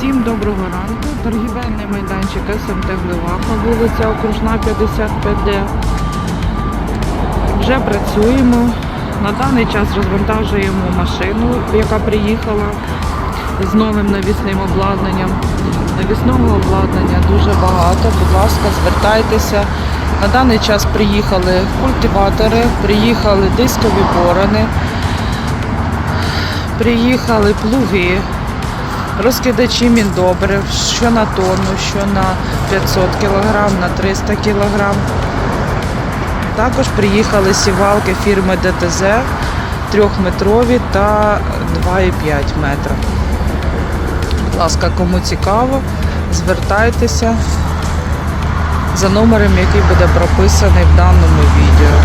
Всім доброго ранку. Торгівельний майданчик СМТ Гливаха, вулиця Окружна 55D. Вже працюємо. На даний час розвантажуємо машину, яка приїхала з новим навісним обладнанням. Навісного обладнання дуже багато. Будь ласка, звертайтеся. На даний час приїхали культиватори, приїхали дискові борони, приїхали плуги, розкидачі міндобрив, що на тонну, що на 500 кг, на 300 кг. Також приїхали сівалки фірми ДТЗ трьохметрові та 2,5 метра. Будь ласка, кому цікаво, звертайтеся за номером, який буде прописаний в даному відео.